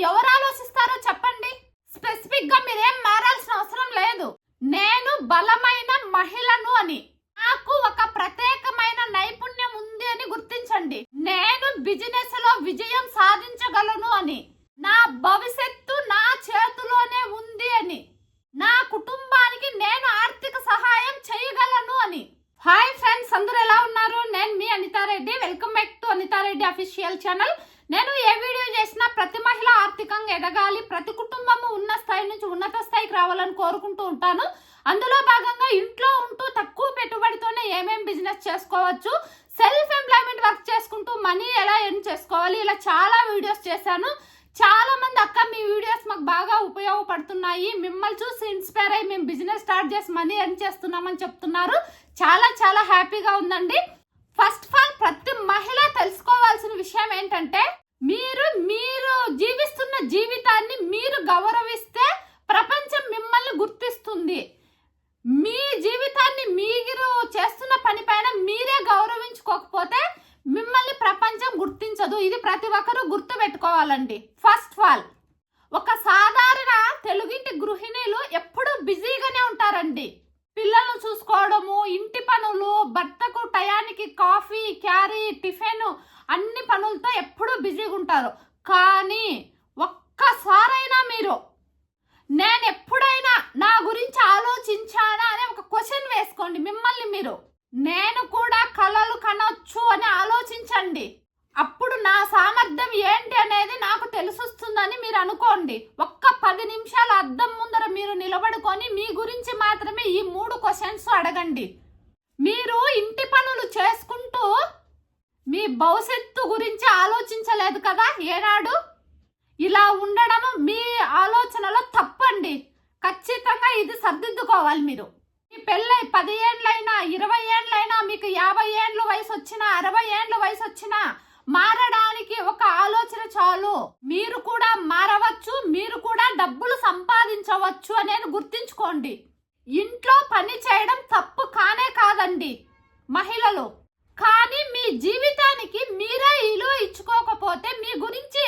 ఎవరు ఆలోచిస్తారో చెప్పండి. స్పెసిఫిక్గా మీరేం మారాల్సిన అవసరం లేదు. నేను బలమైన మహిళను అని. నాకు ఒక ప్రత్యేకమైన నైపుణ్యం ఉంది అని గుర్తించండి. నేను బిజినెస్లో విజయం సాధించగలను అని. నా భవిష్యత్తు నా చేతిలోనే ఉంది అని. నా కుటుంబానికి నేను ఆర్థిక సహాయం చేయగలను అని. హాయ్ ఫ్రెండ్స్ అందరూ ఎలా ఉన్నారు? నేను మీ Anitha Reddy. Welcome back to Anitha Reddy official channel. నేను ఏ వీడియో చేసినా ప్రతి మహిళ ఆర్థికంగా ఎదగాలి ప్రతి కుటుంబము ఉన్న స్థాయి నుంచి ఉన్నత స్థాయికి రావాలని కోరుకుంటూ ఉంటాను. అందులో భాగంగా ఇంట్లో ఉంటూ తక్కువ పెట్టుబడితోనే ఏమేం బిజినెస్ చేసుకోవచ్చు సెల్ఫ్ ఎంప్లాయ్మెంట్ వర్క్ చేసుకుంటూ మనీ ఎలా ఎర్న్ చేసుకోవాలి ఇలా చాలా వీడియోస్ చేశాను. చాలా మంది అక్క మీ వీడియోస్ మాకు బాగా ఉపయోగపడుతున్నాయి. మిమ్మల్ని చూసి ఇన్స్పైర్ అయ్యి మేము బిజినెస్ స్టార్ట్ చేసి మనీ ఎర్న్ చేస్తున్నామని చెప్తున్నారు. చాలా చాలా హ్యాపీగా ఉందండి. ఫస్ట్ ఆఫ్ ఆల్ ప్రతి మహిళ తెలుసుకోవాల్సిన విషయం ఏంటంటే మీరు మీరు జీవిస్తున్న జీవితాన్ని మీరు గౌరవిస్తే ప్రపంచం మిమ్మల్ని గుర్తిస్తుంది. మీ జీవితాన్ని మీరు చేస్తున్న పనిపైన మీరే గౌరవించుకోకపోతే మిమ్మల్ని ప్రపంచం గుర్తించదు. ఇది ప్రతి ఒక్కరూ గుర్తు పెట్టుకోవాలండి ఫస్ట్ ఆఫ్ ఆల్ ఒక సాధారణ తెలుగింటి గృహిణీలు ఎప్పుడూ బిజీగానే ఉంటారండి. పిల్లలు చూసుకోవడము ఇంటి పనులు భర్తకు టయానికి కాఫీ క్యారీ టిఫిన్ అన్ని పనులతో బిజీగా ఉంటారు. కానీ ఒక్కసారైనా మీరు నేను ఎప్పుడైనా నా గురించి ఆలోచించానా అనే ఒక క్వశ్చన్ వేసుకోండి మిమ్మల్ని మీరు. నేను కూడా కలలు కనొచ్చు అని ఆలోచించండి. అప్పుడు నా సామర్థ్యం ఏంటి అనేది నాకు తెలుసొస్తుందని మీరు అనుకోండి. ఒక్క పది నిమిషాల అద్దం ముందర మీరు నిలబడుకొని మీ గురించి మాత్రమే ఈ మూడు క్వశ్చన్స్ అడగండి. మీరు ఇంటి పనులు చేసుకుంటూ మీ భవిష్యత్తు గురించి ఆలోచించలేదు కదా ఏనాడు? ఇలా ఉండడం మీ ఆలోచనలో తప్పండి. ఖచ్చితంగా ఇది సర్దిద్దుకోవాలి మీరు. మీ పెళ్ళై పది ఏండ్లైనా ఇరవై ఏండ్లైనా మీకు యాభై ఏండ్ల వయసు వచ్చినా అరవై ఏండ్ల వయసు వచ్చినా మారడానికి ఒక ఆలోచన చాలు. మీరు కూడా మారవచ్చు మీరు కూడా డబ్బులు సంపాదించవచ్చు అనేది గుర్తించుకోండి. ఇంట్లో పని చేయడం తప్పు కానే కాదండి. మహిళలు కానీ మీ జీవితానికి మీరే విలువ ఇచ్చుకోకపోతే మీ గురించి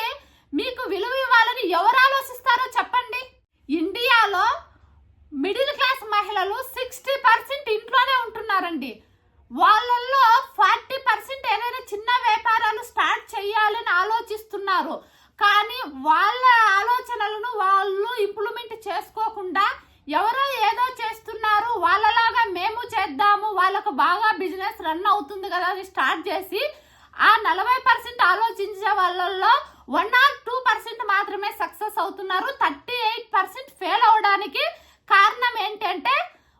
మీకు విలువ ఇవ్వాలని ఎవరు ఆలోచిస్తారో చెప్పండి. ఇండియాలో మిడిల్ క్లాస్ మహిళలు సిక్స్టీ పర్సెంట్ ఇంట్లోనే ఉంటున్నారండి. వాళ్ళల్లో ఫార్టీ పర్సెంట్ ఏదైనా చిన్న వ్యాపారాలు స్టార్ట్ చేయాలని ఆలోచిస్తున్నారు. కానీ వాళ్ళ ఆలోచనలను వాళ్ళు ఇంప్లిమెంట్ చేసుకోకుండా ఎవరో ఏదో చేస్తున్నారు. వాళ్ళలాగా మేము చేద్దాము వాళ్ళకు బాగా బిజినెస్ రన్ అవుతుంది కదా అని స్టార్ట్ చేసి ఆ నలభై పర్సెంట్ ఆలోచించే వాళ్ళల్లో వన్ ఆర్ టూ పర్సెంట్ మాత్రమే సక్సెస్ అవుతున్నారు. థర్టీ ఎయిట్ పర్సెంట్ ఫెయిల్ అవడానికి కారణం ఏంటంటే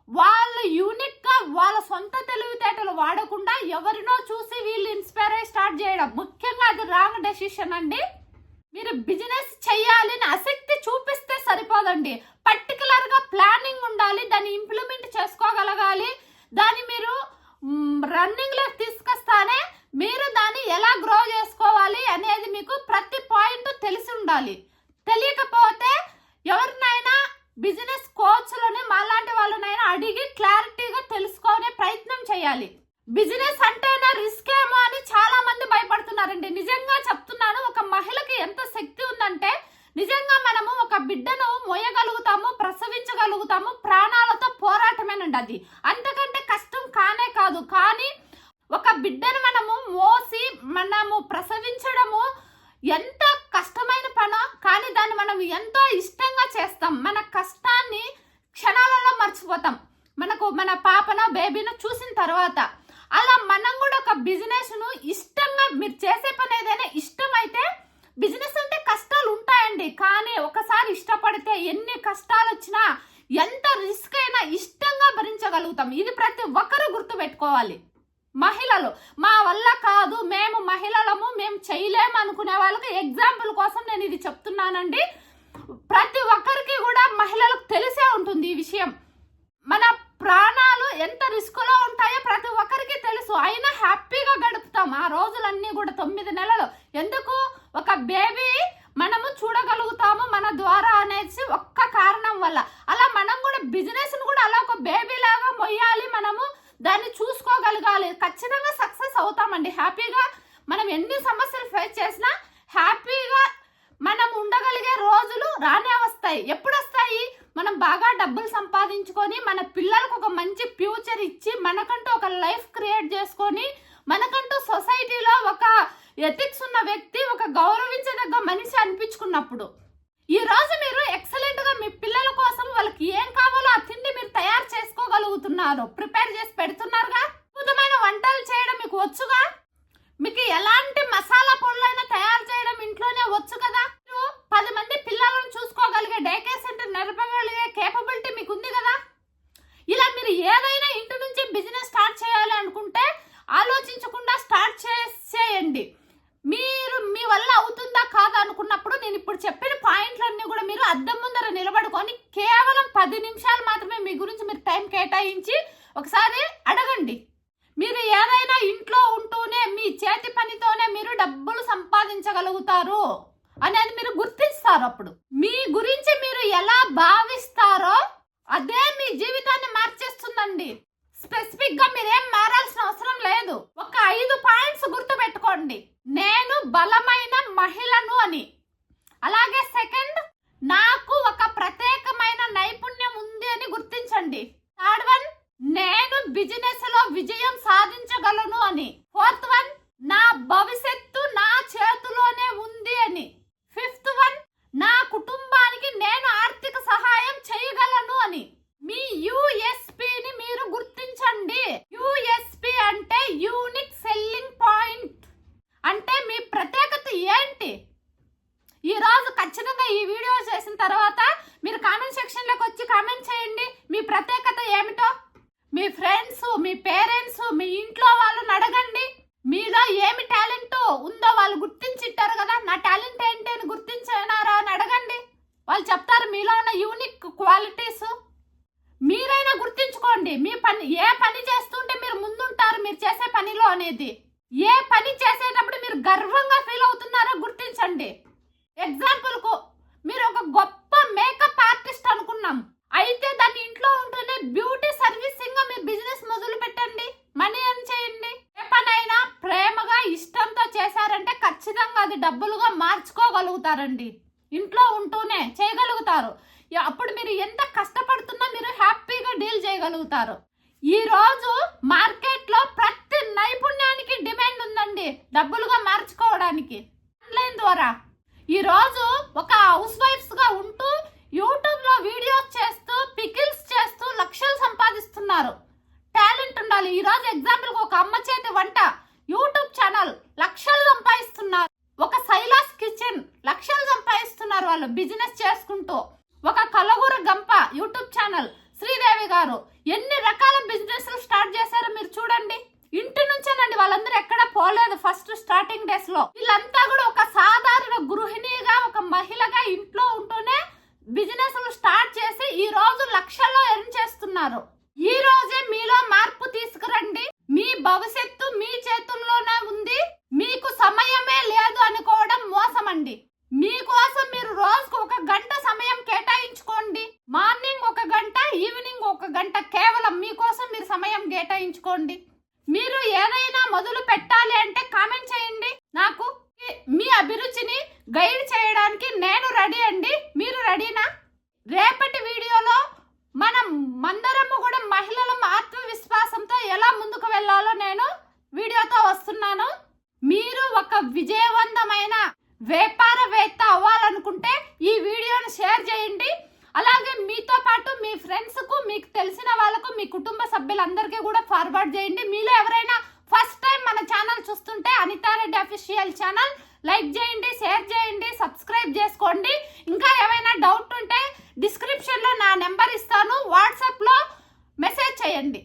వాళ్ళు యూనిక్గా వాళ్ళ సొంత తెలివితేటలు వాడకుండా ఎవరినో చూసి వీళ్ళు ఇన్స్పైర్ అయ్యి స్టార్ట్ చేయడం. ముఖ్యంగా అది రాంగ్ డెసిషన్ అండి. మీరు బిజినెస్ చేయాలని ఆసక్తి చూపిస్తే సరిపోదండి. పర్టికులర్గా ప్లానింగ్ ఉండాలి దాన్ని ఇంప్లిమెంట్ చేసుకోగలగాలి. దాన్ని మీరు రన్నింగ్లో తీసుకొస్తానే మీరు దాన్ని ఎలా గ్రో చేసుకోవాలి అనేది మీకు ప్రతి పాయింట్ తెలిసి ఉండాలి. తెలియకపోతే ఎవరినైనా బిజినెస్ కోచ్లని మాలాంటి వాళ్ళనైనా అడిగి క్లారిటీగా తెలుసుకునే ప్రయత్నం చేయాలి. బిజినెస్ అంటేనే రిస్క్ ఏమో అని చాలా మంది భయపడుతున్నారండి. నిజంగా చెప్తున్నాను ఒక మహిళకి ఎంత శక్తి ఉందంటే నిజంగా మనము ఒక బిడ్డను మోయగలుగుతాము ప్రసవించగలుగుతాము ప్రాణాలతో పోరాటమేనండి అది. అంతకంటే కానే కాదు. కానీ ఒక బిడ్డను మనము మోసి మనము ప్రసవించడము ఎంత కష్టమైన పనో? కానీ దాన్ని మనం ఎంతో ఇష్టంగా చేస్తాం. మన కష్టాన్ని క్షణాలలో మర్చిపోతాం. మనకు మన పాపనో బేబీనో చూసిన తర్వాత అలా మనం కూడా ఒక బిజినెస్ను ఇష్టంగా మీరు చేసే పని ఏదైనా ఇష్టమైతే బిజినెస్ అంటే కష్టాలు ఉంటాయండి. కానీ ఒకసారి ఇష్టపడితే ఎన్ని కష్టాలు వచ్చినా ఎంత రిస్క్ అయినా ఇష్టంగా భరించగలుగుతాం. ఇది ప్రతి ఒక్కరూ గుర్తు పెట్టుకోవాలి. మహిళలు మా వల్ల కాదు మేము మహిళలము మేము చేయలేము అనుకునే వాళ్ళకి ఎగ్జాంపుల్ కోసం నేను ఇది చెప్తున్నానండి. ప్రతి ఒక్కరికి కూడా మహిళలకు తెలిసే ఉంటుంది ఈ విషయం. మన ప్రాణాలు ఎంత రిస్క్లో ఉంటాయో ప్రతి ఒక్కరికి తెలుసు. అయినా హ్యాపీగా గడుపుతాం. ఆ రోజులన్నీ కూడా తొమ్మిది నెలలు ఎందుకు ఒక బేబీ మనము చూడగలుగుతాము మన ద్వారా అనేసి ఒక్క కారణం వల్ల అలా మనం కూడా బిజినెస్ కూడా అలా ఒక బేబీ లాగా మొయ్యాలి మనము దాన్ని చూసుకోగలగాలి ఖచ్చితంగా సక్సెస్ అవుతామండి హ్యాపీగా మనం ఎన్ని సమస్యలు ఫేస్ చేసినా హ్యాపీగా మనం ఉండగలిగే రోజులు రానే వస్తాయి. ఎప్పుడు వస్తాయి మనం బాగా డబ్బులు సంపాదించుకొని మన పిల్లలకు ఒక మంచి ఫ్యూచర్ ఇచ్చి మనకంటూ ఒక లైఫ్ క్రియేట్ చేసుకొని మనకంటూ సొసైటీలో ఒక ఎథిక్స్ ఉన్న వ్యక్తి ఒక గౌరవించదగ్గ మనిషి అనిపించుకున్నప్పుడు ఈ రోజు మీరు ఎక్సలెంట్గా మీ పిల్లల కోసం వాళ్ళకి ఏం కావాలో ఆ తిండి మీరు తయారు చేసుకోగలుగుతున్నారు. ప్రిపేర్ చేసి పెడుతున్నారుగా? అద్భుతమైన వంటలు చేయడం మీకు వచ్చుగా? మీకు ఎలాంటి మసాలా పొడులైనా తయారు చేయడం ఇంట్లోనే వచ్చు కదా? పది మంది పిల్లలను చూసుకోగలిగే డేకే సెంటర్ నడపగలిగే కేపబిలిటీ మీకు ఉంది కదా? ఇలా మీరు ఏదైనా ఇంటి నుంచి బిజినెస్ స్టార్ట్ చేయాలి అనుకుంటే ఆలోచించకుండా స్టార్ట్ చేసేయండి. మీరు మీ వల్ల అవుతుందా కాదా అనుకున్నప్పుడు నేను ఇప్పుడు చెప్పిన పాయింట్లన్నీ కూడా మీరు అద్దం ముందర నిలబడుకొని కేవలం పది నిమిషాలు మాత్రమే మీ గురించి మీరు టైం కేటాయించి ఒకసారి అడగండి. మీరు ఏదైనా ఇంట్లో ఉంటూనే మీ చేతి పనితోనే మీరు డబ్బులు సంపాదించగలుగుతారు అనేది మీరు గుర్తిస్తారు అప్పుడు. మీ గురించి మీరు ఎలా భావిస్తారో అదే మీ జీవితాన్ని మార్చేస్తుందండి. స్పెసిఫిక్గా మీరేం మారాల్సిన అవసరం లేదు. ఒక ఐదు పాయింట్స్ గుర్తు పెట్టుకోండి నేను బలమైన మహిళను అని. అలాగే సెకండ్ నాకు ఒక ప్రత్యేకమైన నైపుణ్యం ఉంది అని గుర్తించండి. థర్డ్ వన్ నేను బిజినెస్లో విజయం సాధించగలను అని. ఫోర్త్ వన్ నా భవిష్యత్తు నా చేతిలోనే ఉంది అని. ఫిఫ్త్ వన్ నా కుటుంబానికి నేను ఆర్థిక సహాయం చేయగలను అని. మీ యుఎస్పిని మీరు గుర్తించండి. యుఎస్పి అంటే యూనిక్ సెల్లింగ్ పాయింట్ అంటే మీ ప్రత్యేకత ఏంటి? ఈ రోజు ఖచ్చితంగా ఈ వీడియో చేసిన తర్వాత మీరు కామెంట్ సెక్షన్లోకి వచ్చి కామెంట్ చేయండి. మీ ప్రత్యేక మీ పేరెంట్స్ మీ ఇంట్లో వాళ్ళని అడగండి. మీలో ఏమి టాలెంట్ ఉందో వాళ్ళు గుర్తించిట్టారు కదా నా టాలెంట్ ఏంటి అని గుర్తించినారా అని అడగండి. వాళ్ళు చెప్తారు మీలో ఉన్న యూనిక్ క్వాలిటీస్ మీరైనా గుర్తించుకోండి మీ పని ఏ పని చేస్తుంటే మీరు ముందుంటారు మీరు చేసే పనిలో అనేది. ఏ పని చేసేటప్పుడు మీరు గర్వంగా ఫీల్ అవుతున్నారో గుర్తించండి. ఎగ్జాంపుల్కు మీరు ఒక గొప్ప మేకప్ ఆర్టిస్ట్ అనుకున్నాం అయితే దాని ఇంట్లో ఉంటూనే బ్యూటీ సర్వీసింగ్గా మీరు బిజినెస్ మొదలు పెట్టండి మనీ ఎర్న్ చేయండి ఏ పనైనా ప్రేమగా ఇష్టంతో చేశారంటే ఖచ్చితంగా అది డబ్బులుగా మార్చుకోగలుగుతారండి. ఇంట్లో ఉంటూనే చేయగలుగుతారు. అప్పుడు మీరు ఎంత కష్టపడుతున్నా మీరు హ్యాపీగా డీల్ చేయగలుగుతారు. ఈ రోజు ప్రతి నైపుణ్యానికి డిమాండ్ ఉందండి డబ్బులుగా మార్చుకోవడానికి. ఆన్లైన్ ద్వారా. ఈ రోజు ఒక హౌస్ వైఫ్స్గా ఉంటూ యూట్యూబ్లో వీడియోస్ చేస్తూ పికిల్స్ చేస్తూ లక్షలు సంపాదిస్తున్నారు. టాలెంట్ ఉండాలి. ఈ రోజు ఒక అమ్మ చేతి వంట యూట్యూబ్ ఛానల్ లక్షలు సంపాదిస్తున్నారు. ఒక కిచెన్ లక్షలు సంపాదిస్తున్నారు వాళ్ళు బిజినెస్ చేసుకుంటూ. ఒక కలగూర గంప యూట్యూబ్ ఛానల్ శ్రీదేవి గారు. ఎన్ని రకాల బిజినెస్ స్టార్ట్ చేశారో మీరు చూడండి. ఇంటి నుంచేనండి వాళ్ళందరూ ఎక్కడ పోలేదు ఫస్ట్ స్టార్టింగ్ డేస్లో. వీళ్ళంతా కూడా ఒక సాధారణ గృహిణిగా ఒక మహిళగా ఇంట్లో ఉంటూనే బిజినెస్ స్టార్ట్ చేసి ఈ రోజు లక్షల్లో ఎర్న్ చేస్తున్నారు. ఈ రోజే మీలో మార్పు తీసుకురండి. మీ భవిష్యత్తు మీ చేతుల్లోనే ఉంది. మీకు సమయమే లేదు అనుకోవడం మోసం అండి మీకోసం మీరు రోజుకు ఒక గంట సమయం కేటాయించుకోండి. మార్నింగ్ ఒక గంట ఈవినింగ్ ఒక గంట కేవలం మీకోసం మీరు సమయం కేటాయించుకోండి. మీరు ఏదైనా మొదలు పెట్టాలి అంటే కామెంట్ చేయండి. నాకు మీ అభిరుచిని గైడ్ చేయడానికి నేను రెడీ అండి. మీరు రెడీనా? రేపటి వీడియోలో మనం మందరము కూడా మహిళల ఆత్మవిశ్వాసంతో ఎలా ముందుకు వెళ్ళాలో నేను వీడియోతో వస్తున్నాను. మీరు ఒక విజయవంతమైన వ్యాపారవేత్త అవ్వాలనుకుంటే ఈ వీడియోను షేర్ చేయండి. అలాగే మీతో పాటు మీ ఫ్రెండ్స్కు మీకు తెలిసిన వాళ్ళకు మీ కుటుంబ సభ్యులందరికీ కూడా ఫార్వర్డ్ చేయండి. మీలో ఎవరైనా ఫస్ట్ టైం మన ఛానల్ చూస్తుంటే అనితారెడ్డి అఫీషియల్ ఛానల్ లైక్ చేయండి షేర్ చేయండి సబ్స్క్రైబ్ చేసుకోండి. ఇంకా ఏమైనా డౌట్ ఉంటే డిస్క్రిప్షన్లో నా నెంబర్ ఇస్తాను. వాట్సాప్లో మెసేజ్ చేయండి.